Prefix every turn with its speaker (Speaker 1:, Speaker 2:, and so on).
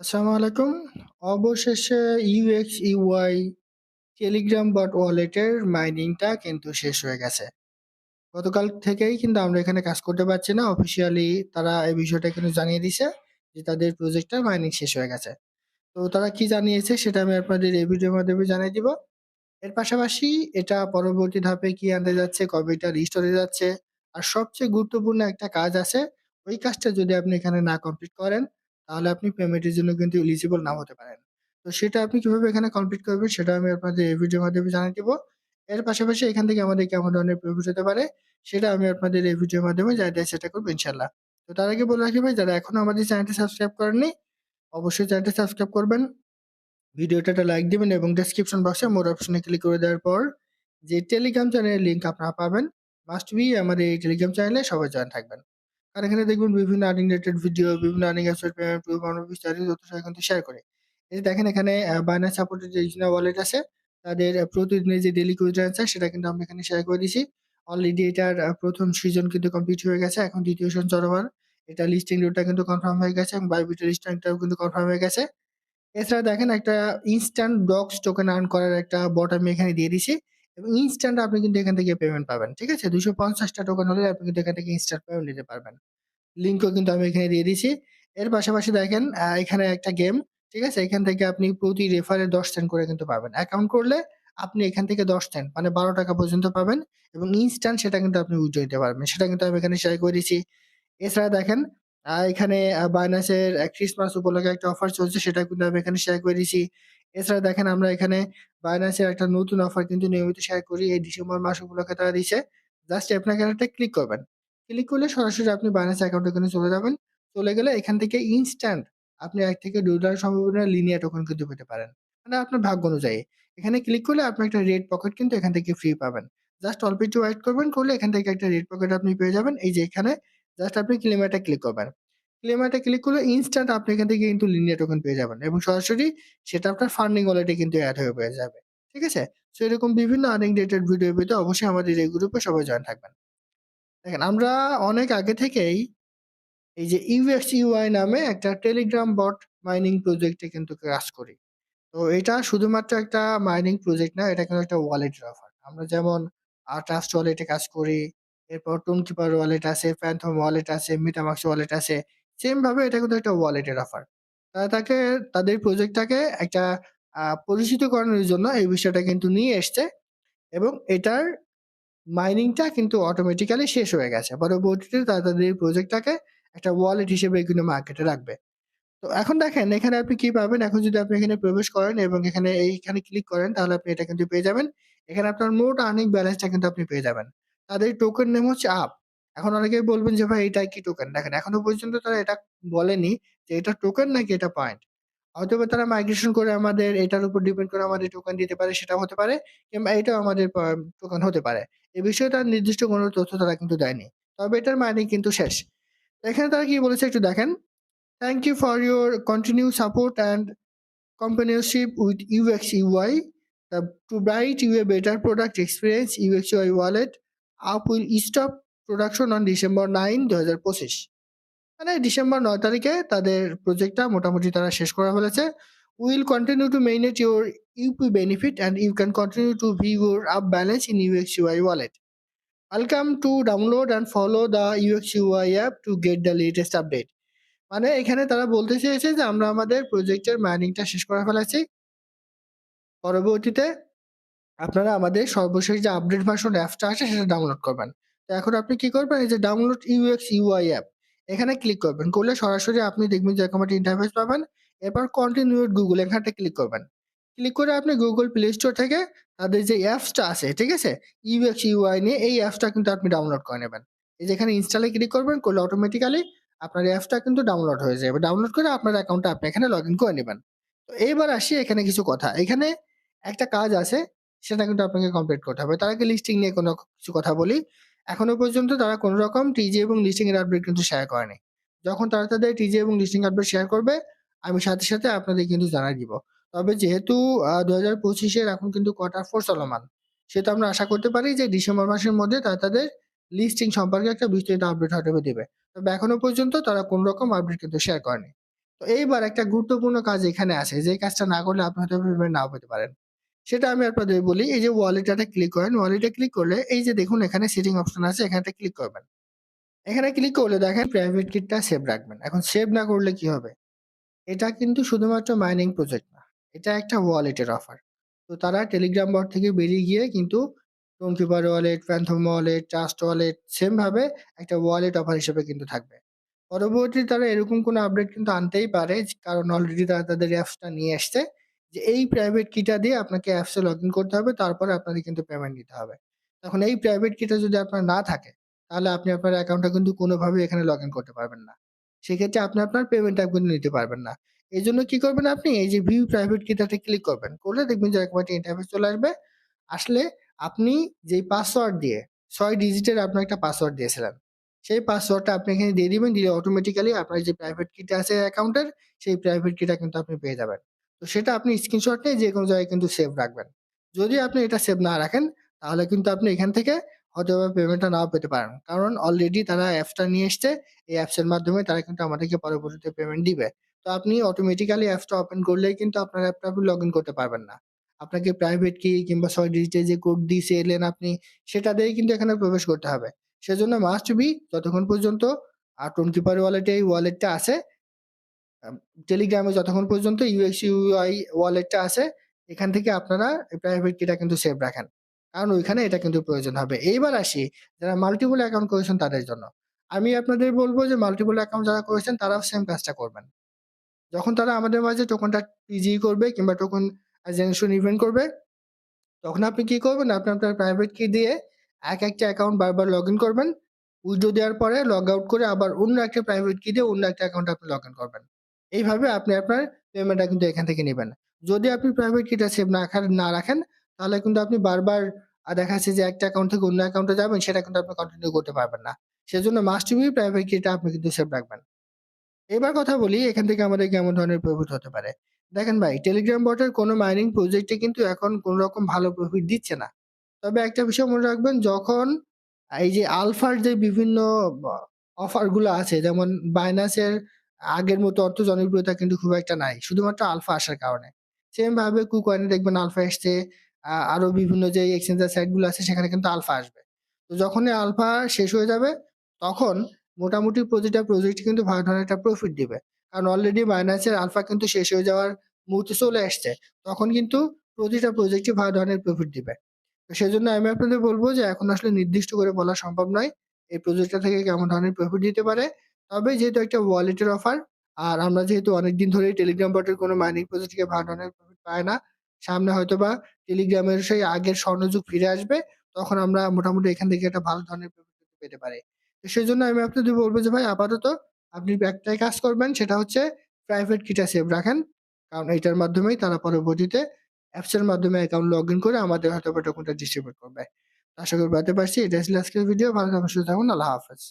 Speaker 1: আসসালামু আলাইকুম। অবশেষে UX, UI টেলিগ্রাম বট ওয়ালেটের মাইনিংটা কিন্তু শেষ হয়ে গেছে। গতকাল থেকেই কিন্তু আমরা এখানে কাজ করতে পারছি না। অফিসিয়ালি তারা এই বিষয়টা কিন্তু জানিয়ে দিছে যে তাদের প্রজেক্টটা মাইনিং শেষ হয়ে গেছে। তো তারা কি জানিয়েছে সেটা আমি আপনাদের এই ভিডিওর মাধ্যমে জানিয়ে দিব। এর পাশাপাশি এটা পরবর্তী ধাপে কি আনতে যাচ্ছে, কবে এটা রিস্টোর যাচ্ছে আর সবচেয়ে গুরুত্বপূর্ণ একটা কাজ আছে। ওই কাজটা যদি আপনি এখানে না কমপ্লিট করেন তাহলে আপনি পেমেন্টের জন্য কিন্তু এলিজিবল নাও হতে পারেন। তো সেটা আপনি কীভাবে এখানে কমপ্লিট করবেন সেটা আমি আপনাদের এই ভিডিওর মাধ্যমে জানিয়ে দিব। এর পাশাপাশি এখান থেকে আমাদের কেমন ধরনের প্রফিট হতে পারে সেটা আমি আপনাদের এই ভিডিওর মাধ্যমে যা দেয় সেটা করব ইনশাল্লাহ তো তার আগে বলে রাখি ভাই, যারা এখনও আমাদের চ্যানেলটি সাবস্ক্রাইব করেননি, অবশ্যই চ্যানেলটি সাবস্ক্রাইব করবেন। ভিডিওটা একটা লাইক দিবেন এবং ডেসক্রিপশন বক্সে মোর অপশনে ক্লিক করে দেওয়ার পর যে টেলিগ্রাম চ্যানেলের লিঙ্ক আপনারা পাবেন মাস্ট বি আমাদের এই টেলিগ্রাম চ্যানেলে সবাই জয়েন থাকবেন। আর এখানে দেখবেন বিভিন্ন আর্নিং রিলেটেড ভিডিও, বিভিন্ন আর্নিং অ্যাপসের পেমেন্ট প্রুফ বিস্তারিত তথ্য কিন্তু শেয়ার করে এই দেখেন এখানে আ বাইন্যান্স সাপোর্টেড যে ইজনা ওয়ালেট আছে তাদের প্রতিদিনের যে ডেইলি উইথড্রয়াল আছে সেটা কিন্তু আমরা এখানে শেয়ার করে দিছি। অলরেডি এটার প্রথম সিজন কিন্তু কমপ্লিট হয়ে গেছে। এখন দ্বিতীয় সিজন চলমান। এটা লিস্টিং ডেটটা কিন্তু কনফার্ম হয়ে গেছে এবং বাইবিটের লিস্টিংটাও কিন্তু কনফার্ম হয়ে গেছে। এছাড়া দেখেন একটা ইনস্ট্যান্ট ডক্স টোকেন আর্ন করার একটা বট আমি এখানে দিয়ে দিছি এবং ইনস্ট্যান্ট আপনি কিন্তু এখান থেকে পেমেন্ট পাবেন। ঠিক আছে? ২৫০ টা টোকেন হলে আপনি কিন্তু এখান থেকে ইনস্ট্যান্ট পেমেন্ট নিতে পারবেন। লিঙ্কও কিন্তু আমি এখানে দিয়ে দিছি। এর পাশাপাশি দেখেন এখানে একটা গেম, ঠিক আছে? এখান থেকে আপনি প্রতি রেফারে ১০ সেন্ট করে কিন্তু পাবেন। অ্যাকাউন্ট করলে আপনি এখান থেকে ১০ সেন্ট মানে ৳১২ পর্যন্ত পাবেন এবং ইনস্ট্যান্ট সেটা কিন্তু আপনি উইথড্র দিতে পারবেন। সেটা কিন্তু আমি এখানে শেয়ার করে দিছি। এছাড়া দেখেন এখানে আ ক্রিসমাস উপলক্ষে একটা অফার চলছে সেটা কিন্তু আমি এখানে শেয়ার করে দিছি। এছাড়া দেখেন আমরা এখানে বাইন্যান্সের একটা নতুন অফার কিন্তু নিয়মিত শেয়ার করি। এই ডিসেম্বর মাস উপলক্ষে তারা দিছে। জাস্ট আপনাকে একটা ক্লিক করবেন। ক্লিক করলে সরাসরি আপনি বাইন্যান্স অ্যাকাউন্টে কিন্তু চলে যাবেন। চলে গেলে এখান থেকে ইনস্ট্যান্ট আপনি এক থেকে $২ সম্ভাবনা লিনিয়ার টোকেন কিন্তু পেতে পারেন। মানে আপনার ভাগ্য অনুযায়ী। এখানে ক্লিক করলে আপনি একটা রেড পকেট কিন্তু এখান থেকে ফ্রি পাবেন। জাস্ট অল্প একটু ওয়েট করবেন, করলে এখান থেকে একটা রেড পকেট আপনি পেয়ে যাবেন। এই যে এখানে জাস্ট আপনি ক্লেম ক্লিক করবেন। ক্লেম ক্লিক করলে ইনস্ট্যান্ট আপনি এখান থেকে কিন্তু লিনিয়ার টোকেন পেয়ে যাবেন এবং সরাসরি সেটা আপনার ফান্ডিং ওয়ালেটে কিন্তু অ্যাড হয়ে পেয়ে যাবে। ঠিক আছে? সো এরকম বিভিন্ন আর্নিং রিলেটেড ভিডিও পেতে অবশ্যই আমাদের এই গ্রুপে সবাই জয়েন থাকবেন। দেখেন আমরা অনেক আগে থেকেই এই যে UX, UI নামে একটা টেলিগ্রাম বট মাইনিং প্রজেক্টে কিন্তু কাজ করি। তো এটা শুধুমাত্র একটা মাইনিং প্রজেক্ট না, এটা কিন্তু একটা ওয়ালেটের অফার। আমরা যেমন আ ট্রাস্ট ওয়ালেটে কাজ করি, এরপর টোনকিপার ওয়ালেট আছে, প্যান্থম ওয়ালেট আছে, মেটামাস্ক ওয়ালেট আছে। সেম ভাবে এটা কিন্তু একটা ওয়ালেটের অফার। তারা তাকে, তাদের প্রজেক্টটাকে একটা পরিচিত করানোর জন্য এই বিষয়টা কিন্তু নিয়ে এসছে এবং এটার মাইনিংটা কিন্তু অটোমেটিক্যালি শেষ হয়ে গেছে। পরবর্তীতে তারা তাদের প্রজেক্টটাকে একটা ওয়ালেট হিসেবে কিন্তু মার্কেটে রাখবে। তো এখন দেখেন, এখানে আপনি কি পাবেন? এখন যদি আপনি এখানে প্রবেশ করেন এবং এখানে, এইখানে ক্লিক করেন, তাহলে আপনি এটা কিন্তু পেয়ে যাবেন। এখানে আপনার মোট আর্নিং ব্যালেন্সটা কিন্তু আপনি পেয়ে যাবেন। তাদের টোকেন নেম হচ্ছে আপ। এখন অনেকেই বলবেন যে ভাই এটা কি টোকেন? দেখেন এখনও পর্যন্ত তারা এটা বলেনি যে এটা টোকেন নাকি এটা পয়েন্ট। হয়তোবা তারা মাইগ্রেশন করে আমাদের এটার উপর ডিপেন্ড করে আমাদের টোকেন দিতে পারে সেটাও হতে পারে কিংবা এটাও আমাদের টোকেন হতে পারে। এ বিষয়ে তার নির্দিষ্ট কোনো তথ্য তারা কিন্তু দেয়নি। তবে এটার মাইনিং কিন্তু শেষ। এখানে তারা কি বলেছে একটু দেখেন। Thank you for your continued support and companionship with UX to bright you a better product experience product experience, UX UI wallet app production on December nine দু হাজার পঁচিশ মানে ডিসেম্বর নয় তারিখে তাদের প্রজেক্টটা মোটামুটি তারা শেষ করা হয়েছে will continue to maintain your UP benefit and you can continue to view your up balance in UX UI wallet welcome to download and follow the UX UI app to get the latest update মানে এখানে তারা বলতে চেয়েছে যে আমরা আমাদের প্রজেক্টের মাইনিংটা শেষ করা ফেলেছি। পরবর্তীতে আপনারা আমাদের সর্বশেষ যে আপডেট ভার্সন অ্যাপটা আছে সেটা ডাউনলোড করবেন। এখন আপনি কি করবেন? এই যে ডাউনলোড ইউএক্স UI অ্যাপ এখানে ক্লিক করবেন। করলে সরাসরি আপনি দেখবেন যে এরকম একটা ইন্টারফেস পাবেন। এরপর কন্টিনিউ গুগল এখানটায় ক্লিক করবেন। ক্লিক করে আপনি গুগল প্লে স্টোর থেকে তাদের যে অ্যাপসটা আছে, ঠিক আছে? UX UI নিয়ে এই অ্যাপসটা কিন্তু আপনি ডাউনলোড করে নেবেন। এই যে এখানে ইনস্টলে ক্লিক করবেন, করলে অটোমেটিক্যালি আপনার অ্যাপসটা কিন্তু ডাউনলোড হয়ে যাবে। ডাউনলোড করে আপনার অ্যাকাউন্টটা আপনি এখানে লগ ইন করে নেবেন তো এইবার আসি এখানে কিছু কথা। এখানে একটা কাজ আছে সেটা কিন্তু আপনাকে কমপ্লিট করতে হবে। তার আগে লিস্টিং নিয়ে কোনো কিছু কথা বলি। এখনও পর্যন্ত তারা কোন রকম টিজে এবং লিস্টিং এর আপডেট কিন্তু শেয়ার করেনি। যখন তারা তাদের টিজে এবং লিস্টিং আপডেট শেয়ার করবে, আমি সাথে, সাথে আপনাদের কিন্তু জানায় দিব। তবে যেহেতু আ ২০২৫ এর এখন কিন্তু কোয়ার্টার ফোর চলমান। সেহেতু আমরা আশা করতে পারি যে ডিসেম্বর মাসের মধ্যে তারা তাদের লিস্টিং সম্পর্কে একটা বিস্তারিত আপডেট হয়তোবা দেবে তবে এখনও পর্যন্ত তারা কোন রকম আপডেট কিন্তু শেয়ার করেনি। তো এইবার একটা গুরুত্বপূর্ণ কাজ এখানে আছে। যে কাজটা না করলে আপনি হয়তো পেমেন্ট নাও পেতে পারেন। সেটা আমি আপনাদের বলি। এই যে ওয়ালেটটাতে ক্লিক করেন। ওয়ালেটে ক্লিক করলে এই যে দেখুন এখানে সেটিং অপশন আছে এখানটায় ক্লিক করবেন। এখানে ক্লিক করলে দেখেন প্রাইভেট কিটা সেভ রাখবেন। এখন সেভ না করলে কি হবে? এটা কিন্তু শুধুমাত্র মাইনিং প্রজেক্ট না। এটা একটা ওয়ালেটের অফার। তো তারা টেলিগ্রাম বট থেকে বেরিয়ে গিয়ে কিন্তু Tonkeeper wallet, Phantom wallet, Trust wallet সেমভাবে একটা ওয়ালেট অফার হিসেবে কিন্তু থাকবে। পরবর্তীতে তারা এরকম কোনো আপডেট কিন্তু আনতেই পারে কারণ অলরেডি তারা তাদের অ্যাপসটা নিয়ে আসছে। যে এই প্রাইভেট কিটা দিয়ে আপনাকে অ্যাপসে লগ ইন করতে হবে, তারপরে আপনাদের কিন্তু পেমেন্ট দিতে হবে। এখন এই প্রাইভেট কিটা যদি আপনার না থাকে, তাহলে আপনি আপনার অ্যাকাউন্টটা কিন্তু কোনোভাবেই এখানে লগ ইন করতে পারবেন না। সেক্ষেত্রে আপনি আপনার পেমেন্টটা কিন্তু নিতে পারবেন না। এই জন্য কি করবেন আপনি? এই যে ভিউ প্রাইভেট কিটাতে ক্লিক করবেন। করলে দেখবেন যে একটা ইন্টারফেস চলে আসবে। আসলে আপনি যেই পাসওয়ার্ড দিয়ে ৬ ডিজিটের আপনার একটা পাসওয়ার্ড দিয়েছিলেন। সেই পাসওয়ার্ডটা আপনি এখানে দিয়ে দিবেন। দিলে অটোমেটিক্যালি আপনার যে প্রাইভেট কিটা আছে অ্যাকাউন্টের সেই প্রাইভেট কিটা কিন্তু আপনি পেয়ে যাবেন। তো সেটা আপনি স্ক্রিনশট নিয়ে যেকোনো জায়গায় কিন্তু সেভ রাখবেন। যদি আপনি এটা সেভ না রাখেন, তাহলে কিন্তু আপনি এখান থেকে হয়তোবা পেমেন্টটা নাও পেতে পারেন। কারণ অলরেডি তারা অ্যাপসটা নিয়ে এসছে। এই অ্যাপসের মাধ্যমে তারা কিন্তু আমাদেরকে পরবর্তীতে পেমেন্ট দিবে। তো আপনি অটোমেটিক্যালি অ্যাপসটা ওপেন করলেই কিন্তু আপনার অ্যাপটা আপনি লগইন করতে পারবেন না। আপনাকে প্রাইভেট কি কিংবা ৬ ডিজিটের যে কোড দিয়েছিলেন আপনি, সেটা দিয়েই কিন্তু এখানে প্রবেশ করতে হবে। সেজন্য মাস্ট বি যতক্ষণ পর্যন্ত আ টোনকিপার ওয়ালেটে এই ওয়ালেটটা আছে টেলিগ্রামে যতক্ষণ পর্যন্ত UX, UI ওয়ালেটটা আছে, এখান থেকে আপনারা প্রাইভেট কিটা কিন্তু সেভ রাখেন। কারণ ওইখানে এটা কিন্তু প্রয়োজন হবে। এইবার আসি, যারা মাল্টিপল অ্যাকাউন্ট করেছেন তাদের জন্য। আমি আপনাদের বলব যে মাল্টিপল অ্যাকাউন্ট যারা করেছেন, তারাও সেম কাজটা করবেন। যখন তারা আমাদের মাঝে টোকেনটা পিজি করবে কিংবা টোকেন জেনারেশন ইভেন্ট করবে, তখন আপনি কি করবেন? আপনি আপনার প্রাইভেট কি দিয়ে এক একটা অ্যাকাউন্ট বারবার লগইন করবেন। উইথড্র দেওয়ার পরে লগ আউট করে আবার অন্য একটা প্রাইভেট কি দিয়ে অন্য একটা অ্যাকাউন্টে আপনি লগইন করবেন। এইভাবে আপনি আপনার পেমেন্টটা কিন্তু এখান থেকে নেবেন যদি আপনি প্রাইভেট কিটা সেভ না না রাখেন, তাহলে কিন্তু আপনি বারবার দেখা যাচ্ছে যে একটা অ্যাকাউন্ট থেকে অন্য অ্যাকাউন্টে যাবেন, সেটা কিন্তু আপনি কন্টিনিউ করতে পারবেন না। সেজন্য মাস্ট বি প্রাইভেট কিটা আপনি কিন্তু সেভ রাখবেন। এবার কথা বলি, এখান থেকে আমাদের কেমন ধরনের প্রফিট হতে পারে। দেখেন ভাই টেলিগ্রাম বটের কোনো মাইনিং প্রজেক্টে কিন্তু এখন কোনো রকম ভালো প্রফিট দিচ্ছে না। তবে একটা বিষয় মনে রাখবেন, যখন এই যে আলফার যে বিভিন্ন অফারগুলো আছে, যেমন বাইন্যান্সের আগের মতো অর্থ জনপ্রিয়তা কিন্তু খুব একটা নাই। শুধুমাত্র আলফা আসার কারণে। সেম ভাবে কুকয়েনে দেখবেন আলফা এসছে। আরও বিভিন্ন যে এক্সচেঞ্জার সাইটগুলো আছে, সেখানে কিন্তু আলফা আসবে। তো যখনই আলফা শেষ হয়ে যাবে, তখন মোটামুটি প্রতিটা প্রজেক্ট কিন্তু ভালো ধরনের একটা প্রফিট দিবে। কারণ অলরেডি বাইন্যান্সের আলফা কিন্তু শেষ হয়ে যাওয়ার মুহূর্তে চলে আসছে। তখন কিন্তু প্রতিটা প্রজেক্টই ভালো ধরনের প্রফিট দিবে। তো সেজন্য আমি আপনাদের বলব যে, এখন আসলে নির্দিষ্ট করে বলা সম্ভব নয়। এই প্রজেক্টটা থেকে কেমন ধরনের প্রফিট দিতে পারে। তবে যেহেতু একটা ওয়ালেটের অফার আর আমরা যেহেতু অনেকদিন ধরেই টেলিগ্রাম বটের কোনো মাইনিং প্রজেক্ট থেকে ভালো ধরনের প্রফিট পাই না। সামনে হয়তো বা টেলিগ্রামের সেই আগের স্বর্ণযুগ ফিরে আসবে। তখন আমরা মোটামুটি এখান থেকে একটা ভালো ধরনের প্রফিট পেতে পারি। তো সেই জন্য আমি আপনাদের বলব যে ভাই আপাতত আপনি একটাই কাজ করবেন সেটা হচ্ছে প্রাইভেট কিটা সেভ রাখেন। কারণ এটার মাধ্যমেই তারা পরবর্তীতে অ্যাপসের মাধ্যমে অ্যাকাউন্ট লগ ইন করে আমাদের হয়তো বা টোকেনটা ডিস্ট্রিবিউট করবে। আশা করি বুঝাতে পারছি। এটা ছিল আজকের ভিডিও। ভালো থাকুন, সুস্থ থাকুন। আল্লাহ হাফেজ।